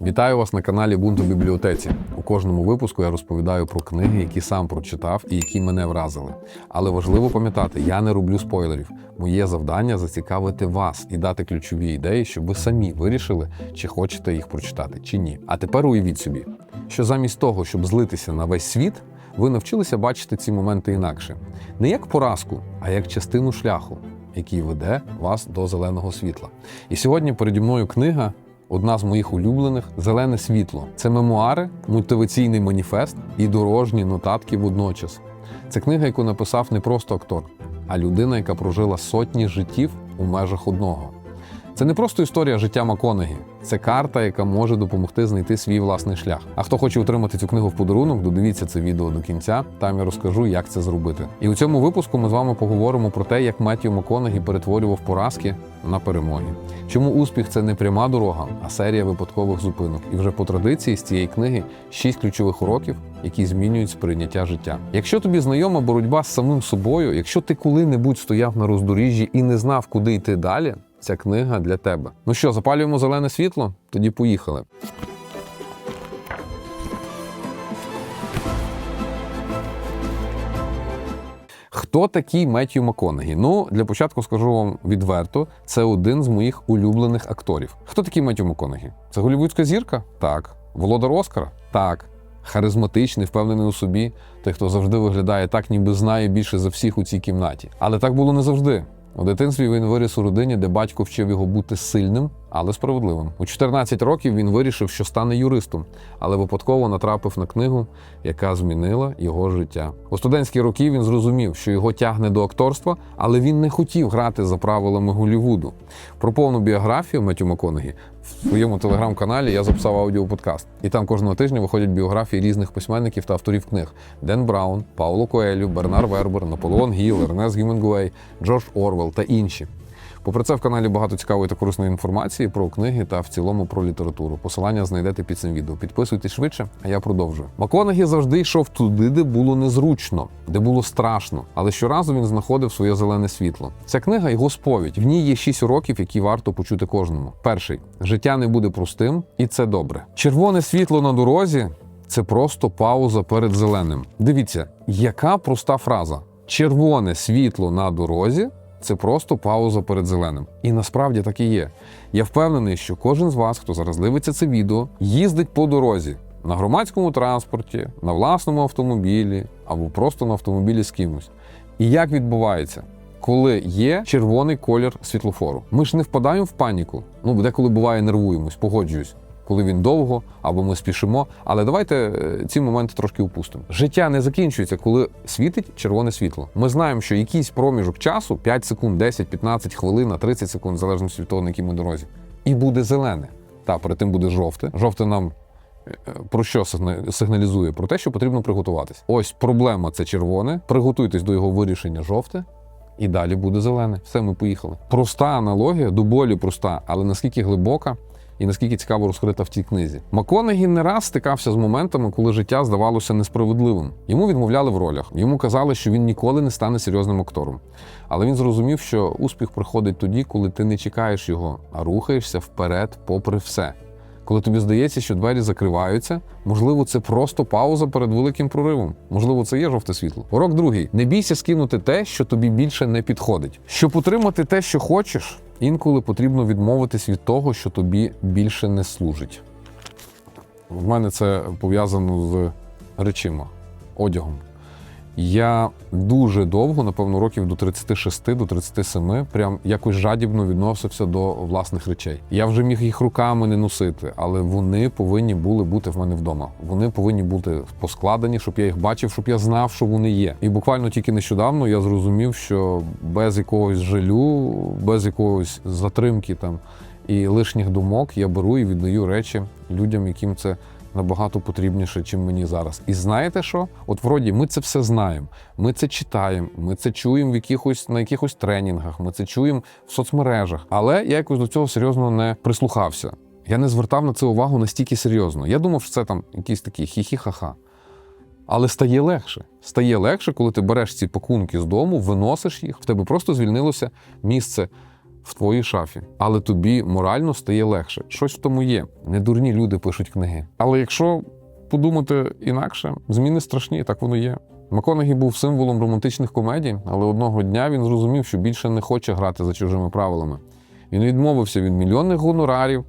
Вітаю вас на каналі Бунту бібліотеці. У кожному випуску я розповідаю про книги, які сам прочитав і які мене вразили. Але важливо пам'ятати, я не роблю спойлерів. Моє завдання зацікавити вас і дати ключові ідеї, щоб ви самі вирішили, чи хочете їх прочитати, чи ні. А тепер уявіть собі, що замість того, щоб злитися на весь світ, ви навчилися бачити ці моменти інакше, не як поразку, а як частину шляху, який веде вас до зеленого світла. І сьогодні переді мною книга. Одна з моїх улюблених Зелене світло. Це мемуари, мотиваційний маніфест і дорожні нотатки водночас. Це книга, яку написав не просто актор, а людина, яка прожила сотні життів у межах одного. Це не просто історія життя Маконегі, це карта, яка може допомогти знайти свій власний шлях. А хто хоче отримати цю книгу в подарунок, додивіться це відео до кінця. Там я розкажу, як це зробити. І у цьому випуску ми з вами поговоримо про те, як Меттію Маконегі перетворював поразки на перемоги. Чому успіх це не пряма дорога, а серія випадкових зупинок. І вже по традиції з цієї книги шість ключових уроків, які змінюють сприйняття життя. Якщо тобі знайома боротьба з самим собою, якщо ти коли-небудь стояв на роздоріжжі і не знав, куди йти далі, ця книга для тебе. Ну що, запалюємо зелене світло? Тоді поїхали. Хто такий Меттью Маконегі? Ну, для початку скажу вам відверто, це один з моїх улюблених акторів. Хто такий Меттью Маконегі? Це голівудська зірка? Так. Володар Оскара? Так. Харизматичний, впевнений у собі, той, хто завжди виглядає так, ніби знає більше за всіх у цій кімнаті. Але так було не завжди. У дитинстві він виріс у родині, де батько вчив його бути сильним, але справедливим. У 14 років він вирішив, що стане юристом, але випадково натрапив на книгу, яка змінила його життя. У студентські роки він зрозумів, що його тягне до акторства, але він не хотів грати за правилами Голлівуду. Про повну біографію Меттю Маконегі в своєму телеграм-каналі я записав аудіоподкаст. І там кожного тижня виходять біографії різних письменників та авторів книг: Ден Браун, Пауло Коелю, Бернар Вербер, Наполеон Гіл, Ернес Гімінгуей, Джордж Орвел та інші. Попри це, в каналі багато цікавої та корисної інформації про книги та в цілому про літературу. Посилання знайдете під цим відео. Підписуйтесь швидше, а я продовжую. Маконегі завжди йшов туди, де було незручно, де було страшно. Але щоразу він знаходив своє зелене світло. Ця книга його сповідь. В ній є шість уроків, які варто почути кожному. Перший життя не буде простим, і це добре. Червоне світло на дорозі це просто пауза перед зеленим. Дивіться, яка проста фраза: червоне світло на дорозі. Це просто пауза перед зеленим. І насправді так і є. Я впевнений, що кожен з вас, хто зараз дивиться це відео, їздить по дорозі на громадському транспорті, на власному автомобілі або просто на автомобілі з кимось. І як відбувається? Коли є червоний колір світлофору, ми ж не впадаємо в паніку. Ну, деколи буває, нервуємось, погоджуюсь, коли він довго або ми спішимо. Але давайте е, ці моменти трошки упустимо. Життя не закінчується, коли світить червоне світло. Ми знаємо, що якийсь проміжок часу 5 секунд, 10, 15 хвилин, 30 секунд, в залежності від того, на якій ми дорозі, і буде зелене. Та перед тим буде жовте. Жовте нам е, про що сигналізує? Про те, що потрібно приготуватись. Ось проблема це червоне. Приготуйтесь до його вирішення жовте. І далі буде зелене. Все, ми поїхали. Проста аналогія, до болі проста, але наскільки глибока і наскільки цікаво розкрита в цій книзі. Маконегі не раз стикався з моментами, коли життя здавалося несправедливим. Йому відмовляли в ролях. Йому казали, що він ніколи не стане серйозним актором. Але він зрозумів, що успіх приходить тоді, коли ти не чекаєш його, а рухаєшся вперед, попри все. Коли тобі здається, що двері закриваються, можливо, це просто пауза перед великим проривом. Можливо, це є жовте світло. Урок другий: не бійся скинути те, що тобі більше не підходить. Щоб отримати те, що хочеш, інколи потрібно відмовитись від того, що тобі більше не служить. В мене це пов'язано з речима, одягом. Я дуже довго, напевно, років до 36, до 37, прям якось жадібно відносився до власних речей. Я вже міг їх руками не носити, але вони повинні були бути в мене вдома. Вони повинні бути поскладені, щоб я їх бачив, щоб я знав, що вони є. І буквально тільки нещодавно я зрозумів, що без якогось жалю, без якогось затримки там і лишніх думок я беру і віддаю речі людям, яким це набагато потрібніше, чим мені зараз. І знаєте що? От вроді ми це все знаємо. Ми це читаємо, ми це чуємо в якихось на якихось тренінгах, ми це чуємо в соцмережах. Але я якось до цього серйозно не прислухався. Я не звертав на це увагу настільки серйозно. Я думав, що це там якісь такі хі-хі-ха-ха. Але стає легше. Стає легше, коли ти береш ці пакунки з дому, виносиш їх, в тебе просто звільнилося місце в твоїй шафі, але тобі морально стає легше. Щось в тому є. Недурні люди пишуть книги. Але якщо подумати інакше, зміни страшні, так воно є. Маконагі був символом романтичних комедій, але одного дня він зрозумів, що більше не хоче грати за чужими правилами. Він відмовився від мільйонних гонорарів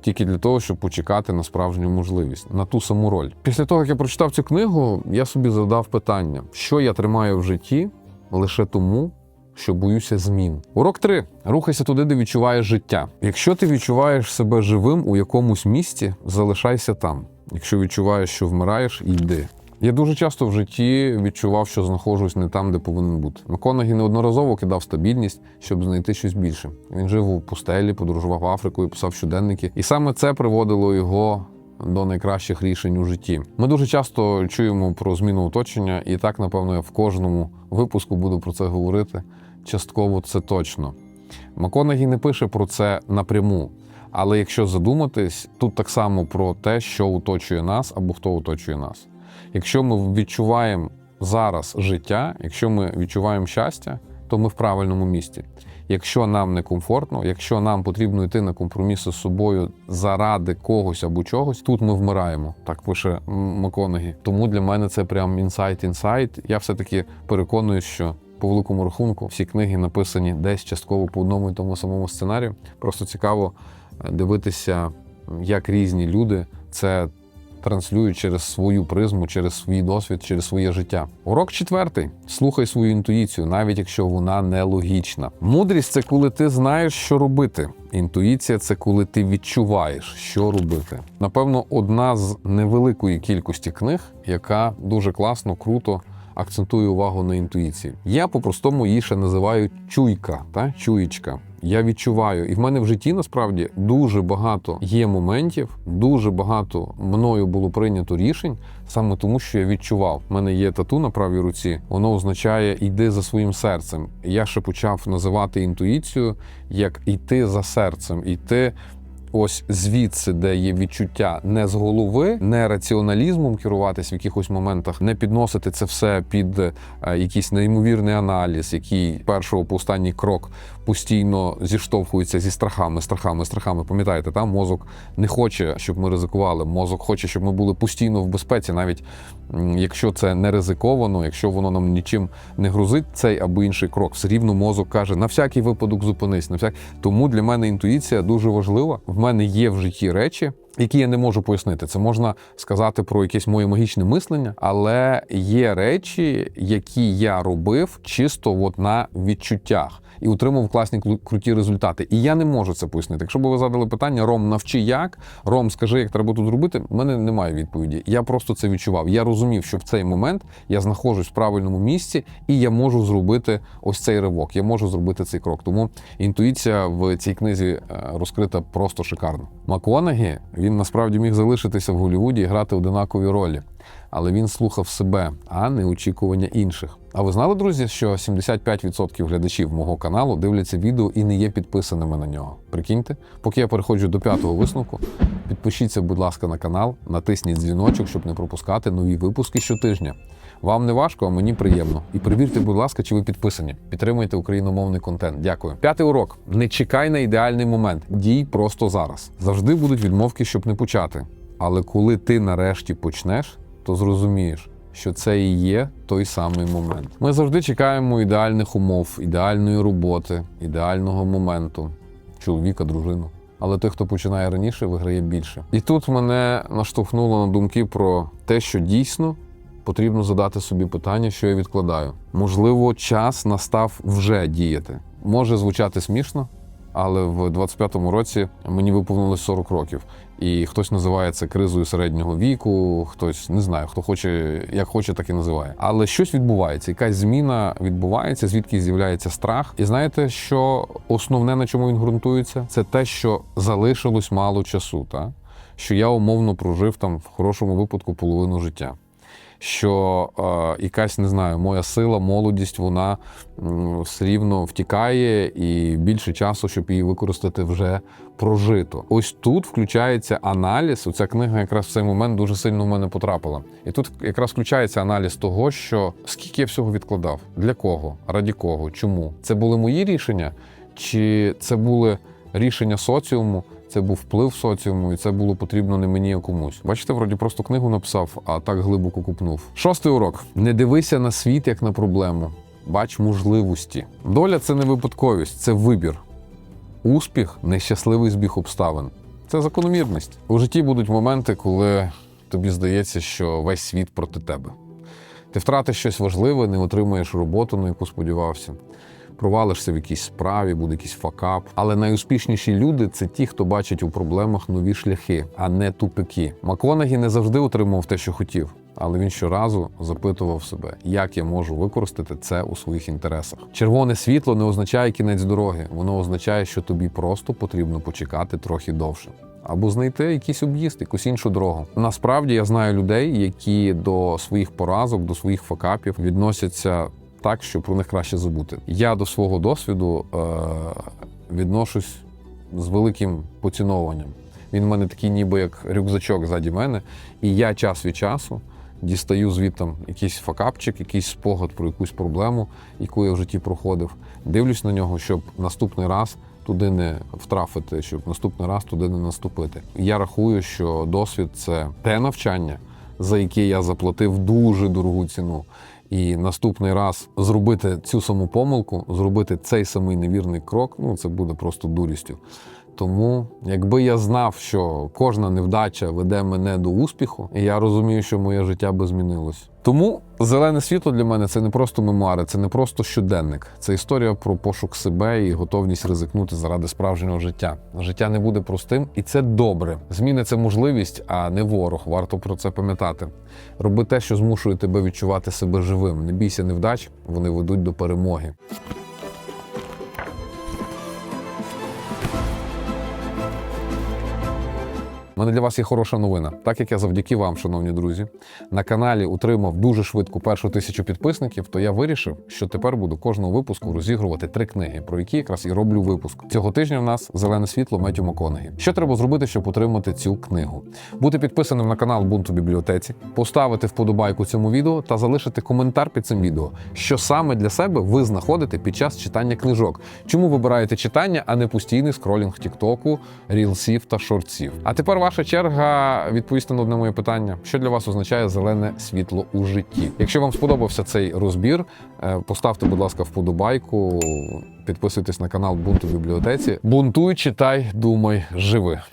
тільки для того, щоб почекати на справжню можливість, на ту саму роль. Після того, як я прочитав цю книгу, я собі задав питання, що я тримаю в житті лише тому, що боюся змін. Урок 3. Рухайся туди, де відчуваєш життя. Якщо ти відчуваєш себе живим у якомусь місці, залишайся там. Якщо відчуваєш, що вмираєш, йди. Я дуже часто в житті відчував, що знаходжусь не там, де повинен бути. Маконагі неодноразово кидав стабільність, щоб знайти щось більше. Він жив у пустелі, подорожував Африкою, писав щоденники, і саме це приводило його до найкращих рішень у житті. Ми дуже часто чуємо про зміну оточення, і так, напевно, я в кожному випуску буду про це говорити. Частково це точно. Маконагі не пише про це напряму. Але якщо задуматись, тут так само про те, що оточує нас або хто оточує нас. Якщо ми відчуваємо зараз життя, якщо ми відчуваємо щастя, то ми в правильному місці. Якщо нам некомфортно, якщо нам потрібно йти на компроміси з собою заради когось або чогось, тут ми вмираємо. Так пише Маконагі. Тому для мене це прям інсайт-інсайт. Я все-таки переконуюсь, що по великому рахунку всі книги написані десь частково по одному і тому самому сценарію. Просто цікаво е, дивитися, як різні люди це транслюють через свою призму, через свій досвід, через своє життя. Урок четвертий: слухай свою інтуїцію, навіть якщо вона нелогічна. Мудрість це коли ти знаєш, що робити. Інтуїція це коли ти відчуваєш, що робити. Напевно, одна з невеликої кількості книг, яка дуже класно, круто акцентує увагу на інтуїції. Я по-простому її ще називаю чуйка та чуєчка. Я відчуваю, і в мене в житті насправді дуже багато є моментів, дуже багато мною було прийнято рішень саме тому, що я відчував. У мене є тату на правій руці, воно означає йди за своїм серцем. Я ще почав називати інтуїцію як йти за серцем, йти ось звідси, де є відчуття не з голови, не раціоналізмом керуватись в якихось моментах, не підносити це все під е, якийсь неймовірний аналіз, який першого по останній крок постійно зіштовхується зі страхами, страхами, страхами. Пам'ятаєте, там мозок не хоче, щоб ми ризикували. Мозок хоче, щоб ми були постійно в безпеці, навіть якщо це не ризиковано, якщо воно нам нічим не грузить, цей або інший крок. Все рівно мозок каже: на всякий випадок зупинись. На всяк... Тому для мене інтуїція дуже важлива. В мене є в житті речі. Які я не можу пояснити, це можна сказати про якесь моє магічне мислення, але є речі, які я робив чисто от на відчуттях і отримав класні круті результати. І я не можу це пояснити. Якщо б ви задали питання, Ром, навчи як, Ром, скажи, як треба тут зробити. в мене немає відповіді. Я просто це відчував. Я розумів, що в цей момент я знаходжусь в правильному місці, і я можу зробити ось цей ривок. Я можу зробити цей крок. Тому інтуїція в цій книзі е, розкрита просто шикарно. Маконагі він насправді міг залишитися в Голлівуді і грати одинакові ролі. Але він слухав себе, а не очікування інших. А ви знали, друзі, що 75% глядачів мого каналу дивляться відео і не є підписаними на нього. Прикиньте, поки я переходжу до п'ятого висновку, підпишіться, будь ласка, на канал, натисніть дзвіночок, щоб не пропускати нові випуски щотижня. Вам не важко, а мені приємно. І перевірте, будь ласка, чи ви підписані. Підтримуйте україномовний контент. Дякую. П'ятий урок: не чекай на ідеальний момент. Дій просто зараз. Завжди будуть відмовки, щоб не почати. Але коли ти нарешті почнеш, то зрозумієш, що це і є той самий момент. Ми завжди чекаємо ідеальних умов, ідеальної роботи, ідеального моменту, чоловіка, дружину. Але той, хто починає раніше, виграє більше. І тут мене наштовхнуло на думки про те, що дійсно потрібно задати собі питання, що я відкладаю. Можливо, час настав вже діяти. Може звучати смішно, але в 25-му році мені виповнилось 40 років. І хтось називає це кризою середнього віку, хтось не знаю, хто хоче, як хоче, так і називає. Але щось відбувається, якась зміна відбувається, звідки з'являється страх. І знаєте, що основне на чому він ґрунтується, це те, що залишилось мало часу, та що я умовно прожив там в хорошому випадку половину життя що е, якась не знаю, моя сила, молодість, вона все рівно втікає, і більше часу, щоб її використати, вже прожито. Ось тут включається аналіз. Оця книга якраз в цей момент дуже сильно в мене потрапила. І тут якраз включається аналіз того, що скільки я всього відкладав, для кого, раді кого, чому це були мої рішення. чи це були рішення соціуму, це був вплив соціуму, і це було потрібно не мені, а комусь. Бачите, вроді просто книгу написав, а так глибоко купнув. Шостий урок: не дивися на світ як на проблему. Бач можливості. Доля це не випадковість, це вибір. Успіх нещасливий збіг обставин. Це закономірність. У житті будуть моменти, коли тобі здається, що весь світ проти тебе. Ти втратиш щось важливе, не отримаєш роботу, на яку сподівався. Провалишся в якійсь справі, буде якийсь факап. Але найуспішніші люди це ті, хто бачить у проблемах нові шляхи, а не тупики. Маконагі не завжди отримував те, що хотів, але він щоразу запитував себе, як я можу використати це у своїх інтересах. Червоне світло не означає кінець дороги, воно означає, що тобі просто потрібно почекати трохи довше. Або знайти якийсь об'їзд, якусь іншу дорогу. Насправді я знаю людей, які до своїх поразок, до своїх факапів відносяться так, що про них краще забути. Я до свого досвіду е- відношусь з великим поцінованням. Він в мене такий, ніби як рюкзачок ззаді мене, і я час від часу дістаю звідтам якийсь факапчик, якийсь спогад про якусь проблему, яку я в житті проходив. Дивлюсь на нього, щоб наступний раз туди не втрафити, щоб наступний раз туди не наступити. Я рахую, що досвід це те навчання, за яке я заплатив дуже дорогу ціну. І наступний раз зробити цю саму помилку, зробити цей самий невірний крок, ну це буде просто дурістю. Тому, якби я знав, що кожна невдача веде мене до успіху, я розумію, що моє життя би змінилось. Тому зелене світло для мене це не просто мемуари, це не просто щоденник. Це історія про пошук себе і готовність ризикнути заради справжнього життя. Життя не буде простим, і це добре. Зміни це можливість, а не ворог. Варто про це пам'ятати. Роби те, що змушує тебе відчувати себе живим. Не бійся невдач, вони ведуть до перемоги. Мене для вас є хороша новина. Так як я завдяки вам, шановні друзі, на каналі утримав дуже швидко першу тисячу підписників, то я вирішив, що тепер буду кожного випуску розігрувати три книги, про які якраз і роблю випуск. Цього тижня в нас зелене світло Меттю Маконегі. Що треба зробити, щоб отримати цю книгу? Бути підписаним на канал Бунту бібліотеці, поставити вподобайку цьому відео та залишити коментар під цим відео, що саме для себе ви знаходите під час читання книжок. Чому вибираєте читання, а не постійний скролінг Тіктоку, рілсів та шортсів? А тепер ваша черга відповісти на одне моє питання: що для вас означає зелене світло у житті? Якщо вам сподобався цей розбір, е, поставте, будь ласка, вподобайку, підписуйтесь на канал Бунту в бібліотеці. Бунтуй, читай, думай, живи.